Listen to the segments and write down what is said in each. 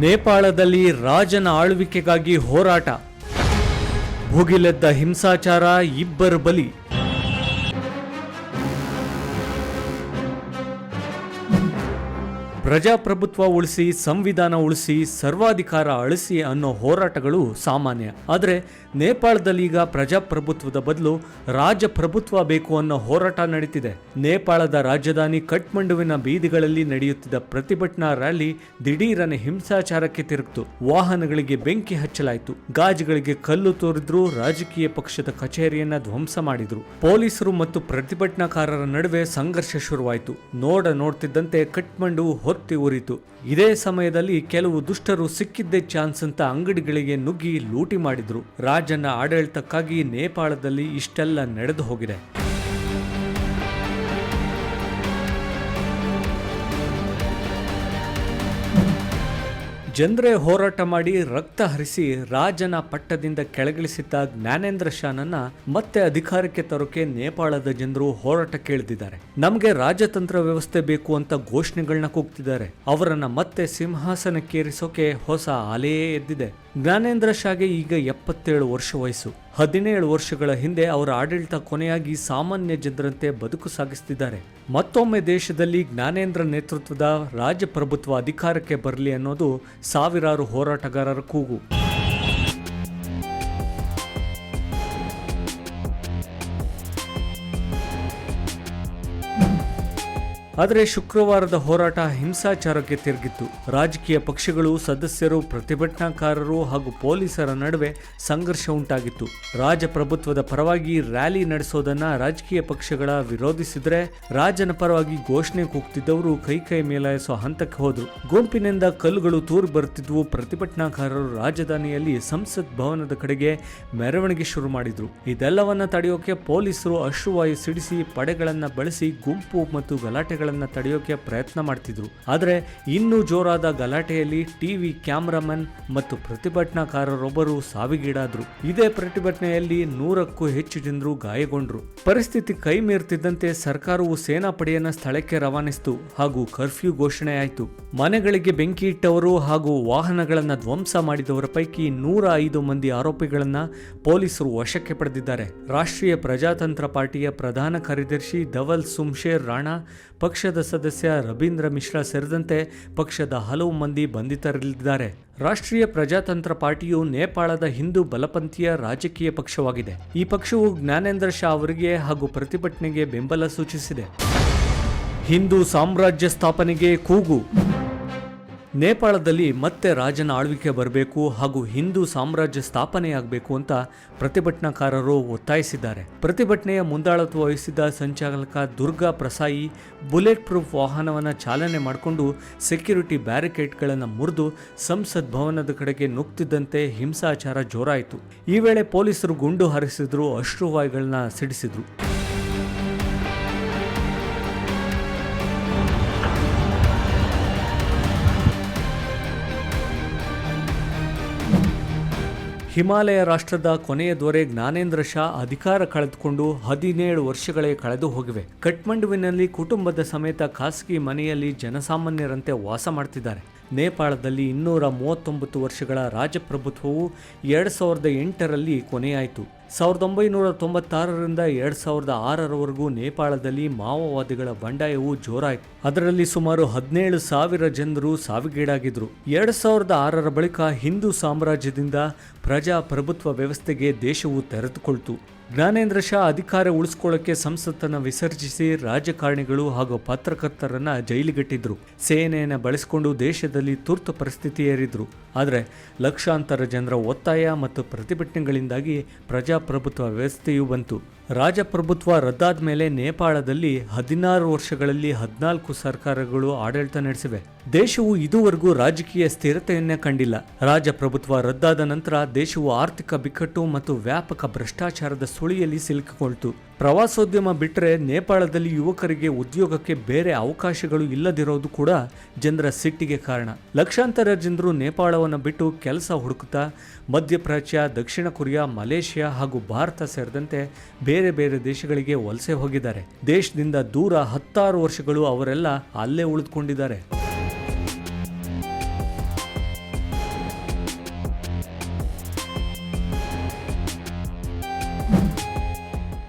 ನೇಪಾಳದಲ್ಲಿ ರಾಜನ ಆಳ್ವಿಕೆಗಾಗಿ ಹೋರಾಟ. ಭುಗಿಲೆದ್ದ ಹಿಂಸಾಚಾರ ಇಬ್ಬರು ಬಲಿ. ಪ್ರಜಾಪ್ರಭುತ್ವ ಉಳಿಸಿ, ಸಂವಿಧಾನ ಉಳಿಸಿ, ಸರ್ವಾಧಿಕಾರ ಅಳಿಸಿ ಅನ್ನೋ ಹೋರಾಟಗಳು ಸಾಮಾನ್ಯ. ಆದರೆ ನೇಪಾಳದಲ್ಲಿ ಈಗ ಪ್ರಜಾಪ್ರಭುತ್ವದ ಬದಲು ರಾಜಪ್ರಭುತ್ವ ಬೇಕು ಅನ್ನೋ ಹೋರಾಟ ನಡೀತಿದೆ. ನೇಪಾಳದ ರಾಜಧಾನಿ ಕಠ್ಮಂಡುವಿನ ಬೀದಿಗಳಲ್ಲಿ ನಡೆಯುತ್ತಿದ್ದ ಪ್ರತಿಭಟನಾ ರ್ಯಾಲಿ ದಿಢೀರನೆ ಹಿಂಸಾಚಾರಕ್ಕೆ ತಿರುಗಿತು. ವಾಹನಗಳಿಗೆ ಬೆಂಕಿ ಹಚ್ಚಲಾಯಿತು. ಗಾಜುಗಳಿಗೆ ಕಲ್ಲು ತೋರಿದ್ರು, ರಾಜಕೀಯ ಪಕ್ಷದ ಕಚೇರಿಯನ್ನ ಧ್ವಂಸ ಮಾಡಿದ್ರು. ಪೊಲೀಸರು ಮತ್ತು ಪ್ರತಿಭಟನಾಕಾರರ ನಡುವೆ ಸಂಘರ್ಷ ಶುರುವಾಯಿತು. ನೋಡ ನೋಡ್ತಿದ್ದಂತೆ ಕಠ್ಮಂಡು ಹೊತ್ತಿ ಉರಿತು. ಇದೇ ಸಮಯದಲ್ಲಿ ಕೆಲವು ದುಷ್ಟರು ಸಿಕ್ಕಿದ್ದೇ ಚಾನ್ಸ್ ಅಂತ ಅಂಗಡಿಗಳಿಗೆ ನುಗ್ಗಿ ಲೂಟಿ ಮಾಡಿದ್ರು. ರಾಜನ ಆಡಳಿತಕ್ಕಾಗಿ ನೇಪಾಳದಲ್ಲಿ ಇಷ್ಟೆಲ್ಲ ನಡೆದು ಹೋಗಿದೆ. ಜನರೇ ಹೋರಾಟ ಮಾಡಿ ರಕ್ತ ಹರಿಸಿ ರಾಜನ ಪಟ್ಟದಿಂದ ಕೆಳಗಿಳಿಸಿದ್ದ ಜ್ಞಾನೇಂದ್ರ ಶಾನನ್ನ ಮತ್ತೆ ಅಧಿಕಾರಕ್ಕೆ ತರೋಕೆ ನೇಪಾಳದ ಜನರು ಹೋರಾಟ ಕೇಳಿದ್ದಾರೆ ನಮಗೆ ರಾಜತಂತ್ರ ವ್ಯವಸ್ಥೆ ಬೇಕು ಅಂತ ಘೋಷಣೆಗಳನ್ನ ಕೂಗ್ತಿದ್ದಾರೆ. ಅವರನ್ನ ಮತ್ತೆ ಸಿಂಹಾಸನಕ್ಕೇರಿಸೋಕೆ ಹೊಸ ಅಲೆಯೇ ಎದ್ದಿದೆ. ಜ್ಞಾನೇಂದ್ರ ಶಾಗೆ ಈಗ ಎಪ್ಪತ್ತೇಳು ವರ್ಷ ವಯಸ್ಸು. ಹದಿನೇಳು ವರ್ಷಗಳ ಹಿಂದೆ ಅವರ ಆಡಳಿತ ಕೊನೆಯಾಗಿ ಸಾಮಾನ್ಯ ಜನರಂತೆ ಬದುಕು ಸಾಗಿಸ್ತಿದ್ದಾರೆ. ಮತ್ತೊಮ್ಮೆ ದೇಶದಲ್ಲಿ ಜ್ಞಾನೇಂದ್ರ ನೇತೃತ್ವದ ರಾಜಪ್ರಭುತ್ವ ಅಧಿಕಾರಕ್ಕೆ ಬರಲಿ ಅನ್ನೋದು ಸಾವಿರಾರು ಹೋರಾಟಗಾರರ ಕೂಗು. ಆದರೆ ಶುಕ್ರವಾರದ ಹೋರಾಟ ಹಿಂಸಾಚಾರಕ್ಕೆ ತಿರುಗಿತ್ತು. ರಾಜಕೀಯ ಪಕ್ಷಗಳು, ಸದಸ್ಯರು, ಪ್ರತಿಭಟನಾಕಾರರು ಹಾಗೂ ಪೊಲೀಸರ ನಡುವೆ ಸಂಘರ್ಷ ಉಂಟಾಗಿತ್ತು. ರಾಜಪ್ರಭುತ್ವದ ಪರವಾಗಿ ರ್ಯಾಲಿ ನಡೆಸೋದನ್ನ ರಾಜಕೀಯ ಪಕ್ಷಗಳ ವಿರೋಧಿಸಿದ್ರೆ ರಾಜನ ಪರವಾಗಿ ಘೋಷಣೆ ಕೂಗ್ತಿದ್ದವರು ಕೈ ಕೈ ಮೇಲಾಯಿಸೋ ಹಂತಕ್ಕೆ ಹೋದ್ರು. ಗುಂಪಿನಿಂದ ಕಲ್ಲುಗಳು ತೂರು ಬರುತ್ತಿದ್ವು. ಪ್ರತಿಭಟನಾಕಾರರು ರಾಜಧಾನಿಯಲ್ಲಿ ಸಂಸತ್ ಭವನದ ಕಡೆಗೆ ಮೆರವಣಿಗೆ ಶುರು ಮಾಡಿದ್ರು. ಇದೆಲ್ಲವನ್ನ ತಡೆಯೋಕೆ ಪೊಲೀಸರು ಅಶ್ರುವಾಯು ಸಿಡಿಸಿ ಪಡೆಗಳನ್ನ ಬಳಸಿ ಗುಂಪು ಮತ್ತು ಗಲಾಟೆಗಳನ್ನ ತಡೆಯೋಕೆ ಪ್ರಯತ್ನ ಮಾಡ್ತಿದ್ರು. ಆದರೆ ಇನ್ನೂ ಜೋರಾದ ಗಲಾಟೆಯಲ್ಲಿ ಟಿವಿ ಕ್ಯಾಮ್ರಾಮನ್ ಮತ್ತು ಪ್ರತಿಭಟನಾಕಾರರೊಬ್ಬರು ಸಾವಿಗೀಡಾದ್ರು. ಇದೇ ಪ್ರತಿಭಟನೆಯಲ್ಲಿ ನೂರಕ್ಕೂ ಹೆಚ್ಚು ಜನರು ಗಾಯಗೊಂಡ್ರು. ಪರಿಸ್ಥಿತಿ ಕೈ ಮೀರ್ತಿದ್ದಂತೆ ಸರ್ಕಾರವು ಸೇನಾಪಡೆಯನ್ನು ಸ್ಥಳಕ್ಕೆ ರವಾನಿಸಿತು ಹಾಗೂ ಕರ್ಫ್ಯೂ ಘೋಷಣೆ ಆಯಿತು. ಮನೆಗಳಿಗೆ ಬೆಂಕಿ ಇಟ್ಟವರು ಹಾಗೂ ವಾಹನಗಳನ್ನ ಧ್ವಂಸ ಮಾಡಿದವರ ಪೈಕಿ ನೂರ ಐದು ಮಂದಿ ಆರೋಪಿಗಳನ್ನ ಪೊಲೀಸರು ವಶಕ್ಕೆ ಪಡೆದಿದ್ದಾರೆ. ರಾಷ್ಟ್ರೀಯ ಪ್ರಜಾತಂತ್ರ ಪಾರ್ಟಿಯ ಪ್ರಧಾನ ಕಾರ್ಯದರ್ಶಿ ಧವಲ್ ಸುಮ್ಶೇರ್ ರಾಣಾ ಪಕ್ಷದ ಸದಸ್ಯ ರವೀಂದ್ರ ಮಿಶ್ರಾ ಸೇರಿದಂತೆ ಪಕ್ಷದ ಹಲವು ಮಂದಿ ಬಂಧಿತರಲ್ಲಿದ್ದಾರೆ ರಾಷ್ಟ್ರೀಯ ಪ್ರಜಾತಂತ್ರ ಪಾರ್ಟಿಯು ನೇಪಾಳದ ಹಿಂದೂ ಬಲಪಂಥೀಯ ರಾಜಕೀಯ ಪಕ್ಷವಾಗಿದೆ. ಈ ಪಕ್ಷವು ಜ್ಞಾನೇಂದ್ರ ಶಾ ಅವರಿಗೆ ಹಾಗೂ ಪ್ರತಿಭಟನೆಗೆ ಬೆಂಬಲ ಸೂಚಿಸಿದೆ. ಹಿಂದೂ ಸಾಮ್ರಾಜ್ಯ ಸ್ಥಾಪನೆಗೆ ಕೂಗು. ನೇಪಾಳದಲ್ಲಿ ಮತ್ತೆ ರಾಜನ ಆಳ್ವಿಕೆ ಬರಬೇಕು ಹಾಗೂ ಹಿಂದೂ ಸಾಮ್ರಾಜ್ಯ ಸ್ಥಾಪನೆಯಾಗಬೇಕು ಅಂತ ಪ್ರತಿಭಟನಾಕಾರರು ಒತ್ತಾಯಿಸಿದ್ದಾರೆ. ಪ್ರತಿಭಟನೆಯ ಮುಂದಾಳತ್ವ ವಹಿಸಿದ್ದ ಸಂಚಾಲಕ ದುರ್ಗಾ ಪ್ರಸಾಯಿ ಬುಲೆಟ್ ಪ್ರೂಫ್ ವಾಹನವನ್ನು ಚಾಲನೆ ಮಾಡಿಕೊಂಡು ಸೆಕ್ಯೂರಿಟಿ ಬ್ಯಾರಿಕೇಡ್ಗಳನ್ನು ಮುರಿದು ಸಂಸತ್ ಭವನದ ಕಡೆಗೆ ನುಗ್ತಿದ್ದಂತೆ ಹಿಂಸಾಚಾರ ಜೋರಾಯಿತು. ಈ ವೇಳೆ ಪೊಲೀಸರು ಗುಂಡು ಹಾರಿಸಿದ್ರು, ಅಶ್ರುವಾಯುಗಳನ್ನ ಸಿಡಿಸಿದ್ರು. ಹಿಮಾಲಯ ರಾಷ್ಟ್ರದ ಕೊನೆಯ ದೊರೆ ಜ್ಞಾನೇಂದ್ರ ಶಾ ಅಧಿಕಾರ ಕಳೆದುಕೊಂಡು ಹದಿನೇಳು ವರ್ಷಗಳೇ ಕಳೆದು ಹೋಗಿವೆ. ಕಠ್ಮಂಡುವಿನಲ್ಲಿ ಕುಟುಂಬದ ಸಮೇತ ಖಾಸಗಿ ಮನೆಯಲ್ಲಿ ಜನಸಾಮಾನ್ಯರಂತೆ ವಾಸ ಮಾಡ್ತಿದ್ದಾರೆ. ನೇಪಾಳದಲ್ಲಿ ಇನ್ನೂರ ಮೂವತ್ತೊಂಬತ್ತು ವರ್ಷಗಳ ರಾಜಪ್ರಭುತ್ವವು ಎರಡು ಸಾವಿರದ ಎಂಟರಲ್ಲಿ ಕೊನೆಯಾಯಿತು. ಸಾವಿರದ ಒಂಬೈನೂರ ತೊಂಬತ್ತಾರರಿಂದ ಎರಡು ಸಾವಿರದ ಆರರವರೆಗೂ ನೇಪಾಳದಲ್ಲಿ ಮಾವೋವಾದಿಗಳ ಬಂಡಾಯವು ಜೋರಾಯಿತು. ಅದರಲ್ಲಿ ಸುಮಾರು ಹದಿನೇಳು ಸಾವಿರ ಜನರು ಸಾವಿಗೀಡಾಗಿದ್ರು. ಎರಡು ಸಾವಿರದ ಆರರ ಬಳಿಕ ಹಿಂದೂ ಸಾಮ್ರಾಜ್ಯದಿಂದ ಪ್ರಜಾಪ್ರಭುತ್ವ ವ್ಯವಸ್ಥೆಗೆ ದೇಶವು ತೆರೆದುಕೊಳ್ತು. ಜ್ಞಾನೇಂದ್ರ ಶಾ ಅಧಿಕಾರ ಉಳಿಸ್ಕೊಳ್ಳೋಕೆ ಸಂಸತ್ತನ್ನು ವಿಸರ್ಜಿಸಿ ರಾಜಕಾರಣಿಗಳು ಹಾಗೂ ಪತ್ರಕರ್ತರನ್ನ ಜೈಲಿಗಟ್ಟಿದ್ರು. ಸೇನೆಯನ್ನು ಬಳಸಿಕೊಂಡು ದೇಶದಲ್ಲಿ ತುರ್ತು ಪರಿಸ್ಥಿತಿ ಏರಿದ್ರು. ಆದರೆ ಲಕ್ಷಾಂತರ ಜನರ ಒತ್ತಾಯ ಮತ್ತು ಪ್ರತಿಭಟನೆಗಳಿಂದಾಗಿ ಪ್ರಜಾಪ್ರಭುತ್ವ ವ್ಯವಸ್ಥೆಯೂ ಬಂತು. ರಾಜಪ್ರಭುತ್ವ ರದ್ದಾದ ಮೇಲೆ ನೇಪಾಳದಲ್ಲಿ ಹದಿನಾರು ವರ್ಷಗಳಲ್ಲಿ ಹದಿನಾಲ್ಕು ಸರ್ಕಾರಗಳು ಆಡಳಿತ ನಡೆಸಿವೆ. ದೇಶವು ಇದುವರೆಗೂ ರಾಜಕೀಯ ಸ್ಥಿರತೆಯನ್ನೇ ಕಂಡಿಲ್ಲ. ರಾಜಪ್ರಭುತ್ವ ರದ್ದಾದ ನಂತರ ದೇಶವು ಆರ್ಥಿಕ ಬಿಕ್ಕಟ್ಟು ಮತ್ತು ವ್ಯಾಪಕ ಭ್ರಷ್ಟಾಚಾರದ ಸುಳಿಯಲ್ಲಿ ಸಿಲುಕಿಕೊಳ್ತು. ಪ್ರವಾಸೋದ್ಯಮ ಬಿಟ್ಟರೆ ನೇಪಾಳದಲ್ಲಿ ಯುವಕರಿಗೆ ಉದ್ಯೋಗಕ್ಕೆ ಬೇರೆ ಅವಕಾಶಗಳು ಇಲ್ಲದಿರೋದು ಕೂಡ ಜನರ ಸಿಟ್ಟಿಗೆ ಕಾರಣ. ಲಕ್ಷಾಂತರ ಜನರು ನೇಪಾಳವನ್ನು ಬಿಟ್ಟು ಕೆಲಸ ಹುಡುಕುತ್ತಾ ಮಧ್ಯಪ್ರಾಚ್ಯ, ದಕ್ಷಿಣ ಕೊರಿಯಾ, ಮಲೇಷ್ಯಾ ಹಾಗೂ ಭಾರತ ಸೇರಿದಂತೆ ಬೇರೆ ಬೇರೆ ದೇಶಗಳಿಗೆ ವಲಸೆ ಹೋಗಿದ್ದಾರೆ. ದೇಶದಿಂದ ದೂರ ಹತ್ತಾರು ವರ್ಷಗಳು ಅವರೆಲ್ಲ ಅಲ್ಲೇ ಉಳಿದುಕೊಂಡಿದ್ದಾರೆ.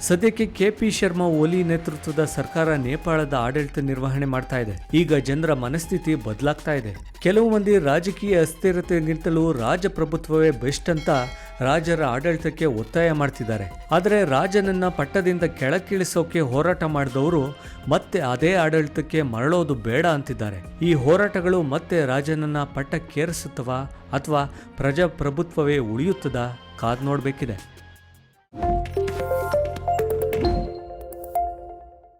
ಸದ್ಯಕ್ಕೆ ಕೆಪಿ ಶರ್ಮಾ ಓಲಿ ನೇತೃತ್ವದ ಸರ್ಕಾರ ನೇಪಾಳದ ಆಡಳಿತ ನಿರ್ವಹಣೆ ಮಾಡ್ತಾ ಇದೆ. ಈಗ ಜನರ ಮನಸ್ಥಿತಿ ಬದಲಾಗ್ತಾ ಇದೆ. ಕೆಲವು ಮಂದಿ ರಾಜಕೀಯ ಅಸ್ಥಿರತೆ ನಿಂತಲೂ ರಾಜಪ್ರಭುತ್ವವೇ ಬೆಸ್ಟ್ ಅಂತ ರಾಜರ ಆಡಳಿತಕ್ಕೆ ಒತ್ತಾಯ ಮಾಡ್ತಿದ್ದಾರೆ. ಆದರೆ ರಾಜನನ್ನ ಪಟ್ಟದಿಂದ ಕೆಳಕ್ಕಿಳಿಸೋಕೆ ಹೋರಾಟ ಮಾಡಿದವರು ಮತ್ತೆ ಅದೇ ಆಡಳಿತಕ್ಕೆ ಮರಳೋದು ಬೇಡ ಅಂತಿದ್ದಾರೆ. ಈ ಹೋರಾಟಗಳು ಮತ್ತೆ ರಾಜನನ್ನ ಪಟ್ಟಕ್ಕೇರಿಸುತ್ತವಾ ಅಥವಾ ಪ್ರಜಾಪ್ರಭುತ್ವವೇ ಉಳಿಯುತ್ತದಾ ಕಾದ್ ನೋಡ್ಬೇಕಿದೆ.